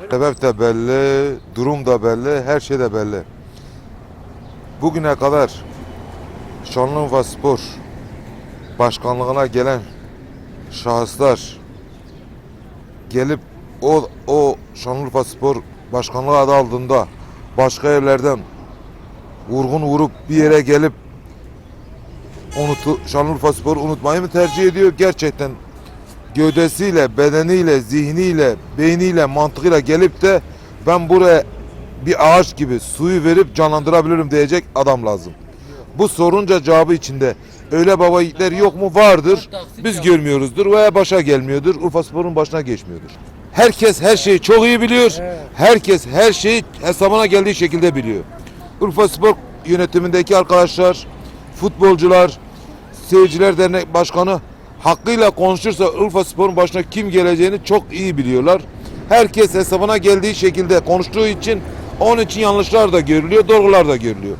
Sebep de belli, durum da belli, her şey de belli. Bugüne kadar Şanlıurfa Spor başkanlığına gelen şahıslar gelip o o Şanlıurfa Spor başkanlığı adı altında başka yerlerden vurgun vurup bir yere gelip unutu, Şanlıurfa Spor'u unutmayı mı tercih ediyor? Gerçekten gövdesiyle, bedeniyle, zihniyle, beyniyle, mantığıyla gelip de ben buraya bir ağaç gibi suyu verip canlandırabilirim diyecek adam lazım. Bu sorunca cevabı içinde. Öyle baba yiğitler yok mu? Vardır. Biz görmüyoruzdur veya başa gelmiyordur. Urfa Spor'un başına geçmiyordur. Herkes her şeyi çok iyi biliyor. Herkes her şeyi hesabına geldiği şekilde biliyor. Urfa Spor yönetimindeki arkadaşlar, futbolcular, Seyirciler Dernek Başkanı hakkıyla konuşursa Urfa Spor'un başına kim geleceğini çok iyi biliyorlar. Herkes hesabına geldiği şekilde konuştuğu için onun için yanlışlar da görülüyor, doğrular da görülüyor.